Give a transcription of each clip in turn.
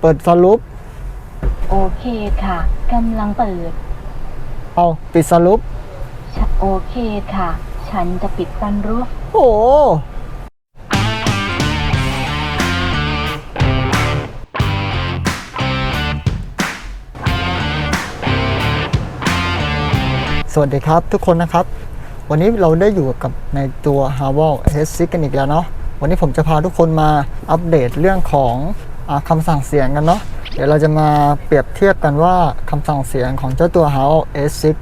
เปิดสรุปโอเคค่ะกำลังเปิด เอาปิดสรุปชะโอเคค่ะ ฉันจะปิดซันรูฟโอ้โหสวัสดีครับทุกคนนะครับ วันนี้เราได้อยู่กับในตัว h a v a l h 6 กันอีกแล้วเนาะวันนี้ผมจะพาทุกคนมาอัปเดตเรื่องของอา คำสั่งเสียงกันเนาะเดี๋ยวเราจะมาเปรียบเทียบกันว่าคำสั่งเสียงของเจ้าตัว h a v a l S6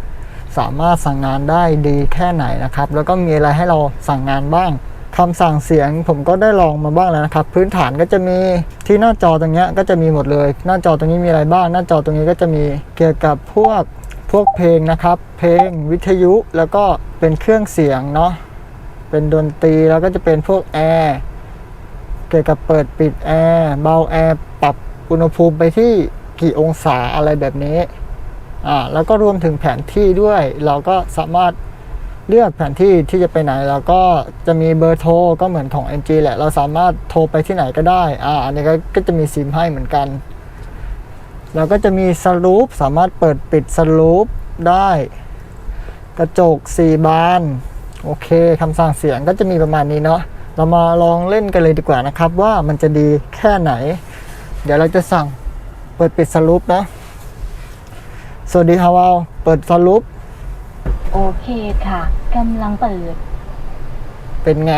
สามารถสั่งงานได้ดีแค่ไหนนะครับ แล้วก็มีอะไรให้เราสั่งงานบ้างคำสั่งเสียงผมก็ได้ลองมาบ้างแล้วนะครับ พื้นฐานก็จะมีที่หน้าจอตรงเนี้ยก็จะมีหมดเลย หน้าจอตรงนี้มีอะไรบ้าง หน้าจอตรงนี้ก็จะมีเกี่ยวกับพวกพวกเพลงนะครับ เพลงวิทยุแล้วก็เป็นเครื่องเสียงเนาะเป็นดนตรีแล้วก็จะเป็นพวกแอร์ เกี่ยวกับเปิดปิดแอร์เบาแอร์ปรับอุณหภูมิไปที่กี่องศาอะไรแบบนี้อ่าแล้วก็รวมถึงแผนที่ด้วย เราก็สามารถเลือกแผนที่ที่จะไปไหน แล้วก็จะมีเบอร์โทรก็เหมือนของ MG แหละ เราสามารถโทรไปที่ไหนก็ได้อ่าอันนี้ก็ก็จะมีซิมให้เหมือนกัน แล้วก็จะมีสลูปสามารถเปิดปิดสลูปได้ กระจก 4 บาน โอเคคำสั่งเสียงก็จะมีประมาณนี้เนาะ เรามาลองเล่นกันเลยดีกว่านะครับว่ามันจะดีแค่ไหน เดี๋ยวเราจะสั่งเปิดปิดสลูปนะ สวัสดีฮาวาวเปิดสรุปโอเคค่ะกำลังเปิด เป็นไง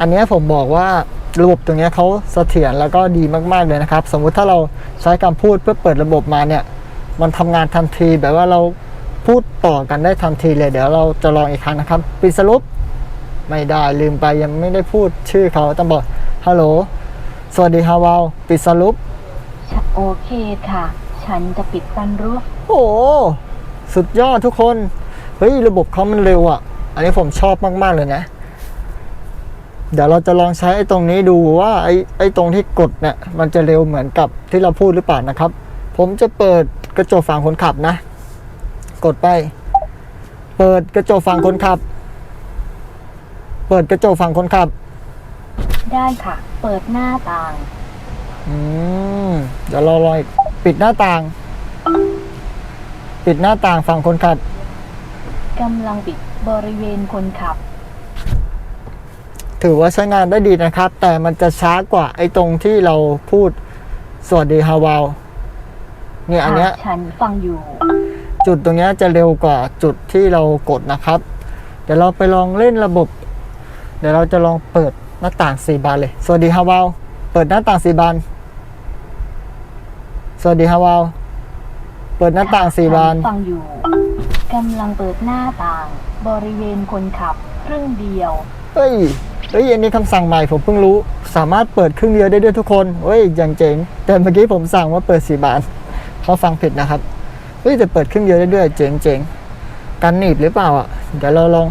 อันเนี้ยผมบอกว่าระบบตรงเนี้ยเขาเสถียรแล้วก็ดีมาก ๆ เลยนะครับ สมมุติถ้าเราใช้คำพูดเพื่อเปิดระบบมาเนี่ย มันทำงานทันทีแบบว่าเราพูดต่อกันได้ทันทีเลย เดี๋ยวเราจะลองอีกครั้งนะครับปิดสรุป ไม่ได้ลืมไปยังไม่ได้พูดชื่อเขาต้องบอกฮัลโหล สวัสดีฮาวาวปิดสรุปชะโอเคค่ะ ฉันจะปิดซันรูฟโอ้โหสุดยอดทุกคน เฮ้ย ระบบเขามันเร็วอะ่ะ อันนี้ผมชอบมาก ๆ เลยนะ เดี๋ยวเราจะลองใช้ไอ้ตรงนี้ดูว่าไอ้ไอ้ตรงที่กดเนี่ยมันจะเร็วเหมือนกับที่เราพูดหรือเปล่านะครับ ผมจะเปิดกระจกฝั่งคนขับนะ กดไป เปิดกระจกฝั่งคนขับ เปิดกระจกฝั่งคนขับ ได้ค่ะ เปิดหน้าต่าง อืมเดี๋ยวเราลองอีกปิดหน้าต่าง ปิดหน้าต่างฝั่งคนขับ กำลังปิดบริเวณคนขับ ถือว่าใช้งานได้ดีนะครับ แต่มันจะช้ากว่าไอ้ตรงที่เราพูดสวัสดีฮาวาวเนี่ยอันเนี้ยค่ะฉันฟังอยู่ จุดตรงเนี้ยจะเร็วกว่าจุดที่เรากดนะครับ เดี๋ยวเราไปลองเล่นระบบ เดี๋ยวเราจะลองเปิดหน้าต่างสี่บานเลย สวัสดีฮาวาว เปิดหน้าต่างสี่บาน สวัสดีฮาวาว เปิดหน้าต่างสี่บานฉัฟังอยู่กำลังเปิดหน้าต่าง บริเวณคนขับครึ่งเดียว เฮ้ย เฮ้ยอันนี้คำสั่งใหม่ผมเพิ่งรู้ สามารถเปิดครึ่งเดียวได้ด้วยทุกคนเฮ้ยอย่างเจ๋ง แต่เมื่อกี้ผมสั่งว่าเปิดสี่บาน เขาฟังผิดนะครับ เฮ้ยแต่เปิดครึ่งเดียวได้ด้วยเจ๋งเจ๋งกันหนีบหรือเปล่าอะ เดี๋ยวเราลอง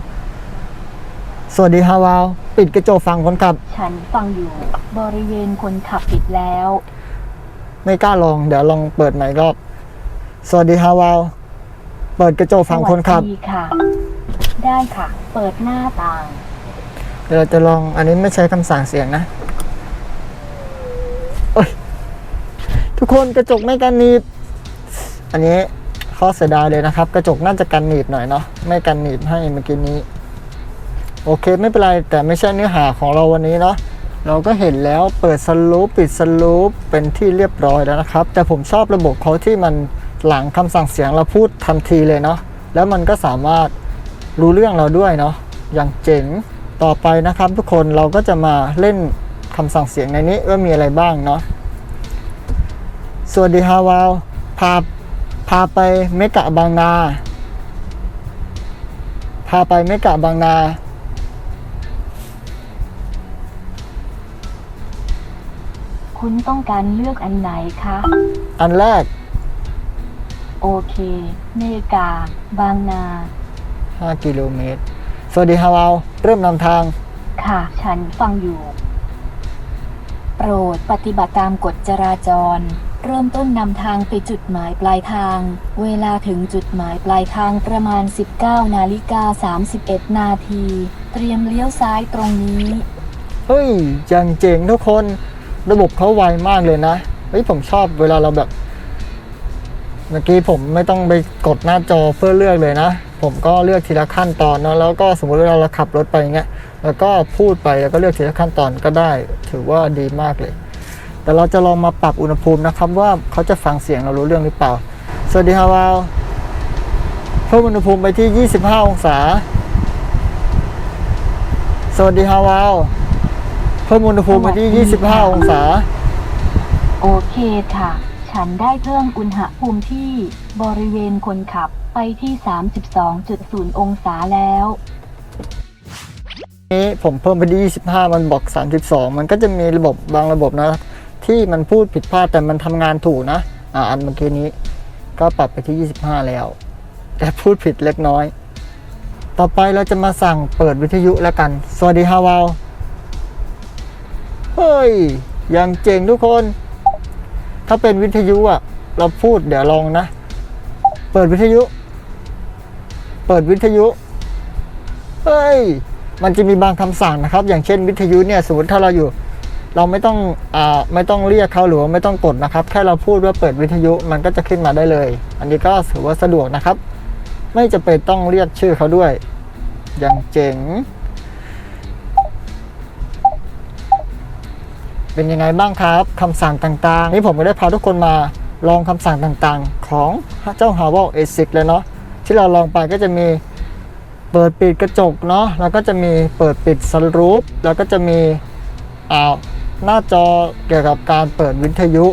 สวัสดีฮาวาว ปิดกระจกฝั่งคนขับ ฉันฟังอยู่บริเวณคนขับปิดแล้ว ไม่กล้าลอง เดี๋ยวลองเปิดใหม่อีกรอบ สวัสดีฮาวาว เปิดกระจกฝั่งคนขับ สวัสดีค่ะ ได้ค่ะ เปิดหน้าต่าง เดี๋ยวเราจะลอง อันนี้ไม่ใช้คำสั่งเสียงนะโอ้ยทุกคนกระจกไม่กันหนีบ อันนี้ข้อเสียดายเลยนะครับ กระจกน่าจะกันหนีบหน่อยเนาะ ไม่กันหนีบให้เมื่อกี้นี้ โอเคไม่เป็นไรแต่ไม่ใช่เนื้อหาของเราวันนี้เนาะเราก็เห็นแล้วเปิดสลูปปิดสลูปเป็นที่เรียบร้อยแล้วนะครับ แต่ผมชอบระบบเขาที่มันหลังคำสั่งเสียงเราพูดทันทีเลยเนาะแล้วมันก็สามารถรู้เรื่องเราด้วยเนาะอย่างเจ๋งต่อไปนะครับทุกคนเราก็จะมาเล่นคำสั่งเสียงในนี้ว่ามีอะไรบ้างเนาะสวัสดีฮาวาวพาพาไปเมกะบางนา พาไปเมกะบางนา คุณต้องการเลือกอันไหนคะ อันแรก โอเค เมกา บางนา 5 กิโลเมตร สวัสดีฮาวาว เริ่มนำทาง ค่ะ ฉันฟังอยู่ โปรดปฏิบัติตามกฎจราจร เริ่มต้นนำทางไปจุดหมายปลายทาง เวลาถึงจุดหมายปลายทางประมาณ 19นาฬิกา31 นาที เตรียมเลี้ยวซ้ายตรงนี้ เฮ้ยอย่างเจ๋งทุกคน ระบบเขาไวมากเลยนะเฮ้ยผมชอบเวลาเราแบบ เมื่อกี้ผมไม่ต้องไปกดหน้าจอเพื่อเลือกเลยนะ ผมก็เลือกทีละขั้นตอนเนาะแล้วก็สมมติเวลาเราขับรถไปอย่างเงี้ยแล้วก็พูดไปแล้วก็เลือกทีละขั้นตอนก็ได้ ถือว่าดีมากเลย แต่เราจะลองมาปรับอุณหภูมินะครับ ว่าเขาจะฟังเสียงเรารู้เรื่องหรือเปล่า สวัสดีฮาวาวเพิ่มอุณหภูมิไปที่ 25 องศา สวัสดีฮาวาว เพิ่มอุณหภูมิไปที่ 25 องศา โอเคค่ะ ฉันได้เพิ่มอุณหภูมิที่บริเวณคนขับไปที่ 32.0 องศาแล้ว นี้ผมเพิ่มไปที่25 มันบอก 32 มันก็จะมีระบบบางระบบนะ ที่มันพูดผิดพลาดแต่มันทำงานถูกนะ อ่าอันเมื่อกี้นี้ ก็ปรับไปที่ 25 แล้ว แต่พูดผิดเล็กน้อย ต่อไปเราจะมาสั่งเปิดวิทยุแล้วกัน สวัสดีฮาวาว เฮ้ยยังเจ๋งทุกคน ถ้าเป็นวิทยุอะ เราพูดเดี๋ยวลองนะ เปิดวิทยุ เปิดวิทยุ เฮ้ย มันจะมีบางคำสั่งนะครับ อย่างเช่นวิทยุเนี่ย สมมติถ้าเราอยู่ เราไม่ต้องอ่าไม่ต้องเรียกเขาหรือว่าไม่ต้องกดนะครับ แค่เราพูดว่าเปิดวิทยุมันก็จะขึ้นมาได้เลย อันนี้ก็ถือว่าสะดวกนะครับ ไม่จะเป็นต้องเรียกชื่อเขาด้วย อย่างเจ๋ง เป็นยังไงบ้างครับคำสั่งต่างๆ นี่ผมก็ได้พาทุกคนมาลองคำสั่งต่างๆ ของเจ้า h a w a l A6 เลยเนาะที่เราลองไปก็จะมีเปิดปิดกระจกเนาะแล้วก็จะมีเปิดปิดสรูปแล้วก็จะมีอ่าหน้าจอเกี่ยวกับการเปิดวิทยุ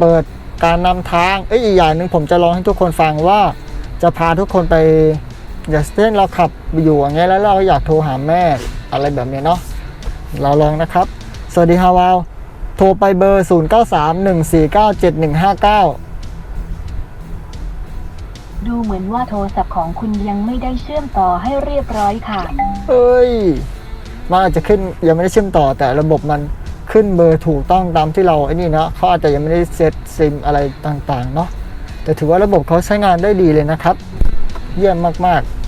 เปิดการนำทางเอ้ยอีกอย่างหนึ่งผมจะลองให้ทุกคนฟังว่า จะพาทุกคนไปอย่างเช่นเราขับอยู่อย่างเงี้ยแล้วเราอยากโทรหาแม่อะไรแบบนี้เนาะเราลองนะครับ สวัสดีฮาวาว โทรไปเบอร์ 0931497159 ดูเหมือนว่าโทรศัพท์ของคุณยังไม่ได้เชื่อมต่อให้เรียบร้อยค่ะ เอ้ยมันอาจจะขึ้นยังไม่ได้เชื่อมต่อแต่ระบบมันขึ้นเบอร์ถูกต้องตามที่เราไอ้นี่นะเขาอาจจะยังไม่ได้เซตซิมอะไรต่างๆเนาะแต่ถือว่าระบบเขาใช้งานได้ดีเลยนะครับ เยี่ยมมากๆ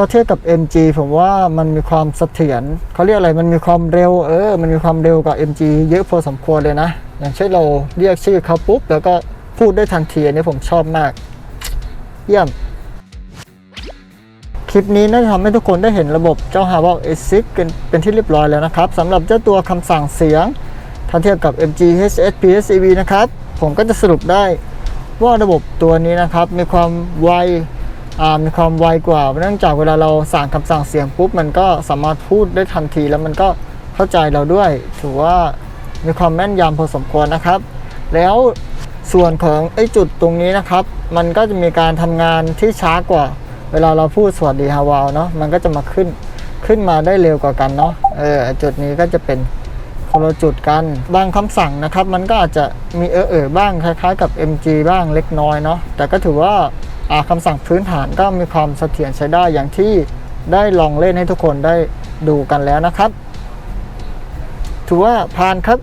ถ้าเทียบกับ MG ผมว่ามันมีความเสถียรเขาเรียกอะไรมันมีความเร็วเออ มันมีความเร็วกว่า MG เยอะพอสมควรเลยนะ อย่างเช่นเราเรียกชื่อเขาปุ๊บ แล้วก็พูดได้ทันทีอันนี้ผมชอบมาก เยี่ยม คลิปนี้น่าจะทำให้ทุกคนได้เห็นระบบเจ้า h a w a l A6 เป็นเป็นที่เรียบร้อยแล้วนะครับสำหรับเจ้าตัวคำสั่งเสียงถ้าเทียบกับ MG HS PSEV นะครับ ผมก็จะสรุปได้ว่าระบบตัวนี้นะครับ มีความไว มีความไวกว่าเนื่องจากเวลาเราสั่งคำสั่งเสียงปุ๊บมันก็สามารถพูดได้ทันที แล้วมันก็เข้าใจเราด้วย ถือว่ามีความแม่นยำพอสมควรนะครับ แล้วส่วนของไอ้จุดตรงนี้นะครับ มันก็จะมีการทำงานที่ช้ากว่า เวลาเราพูดสวัสดีฮาวาวเนาะมันก็จะมาขึ้นขึ้นมาได้เร็วกว่ากันเนาะเออจุดนี้ก็จะเป็นคนละจุดกันบางคำสั่งนะครับ มันก็อาจจะมีเออเออบ้างคล้ายๆ กับ MG บ้างเล็กน้อยเนาะแต่ก็ถือว่า คำสั่งพื้นฐานก็มีความเสถียรใช้ได้อย่างที่ได้ลองเล่นให้ทุกคนได้ดูกันแล้วนะครับ ถือว่าผ่านครับ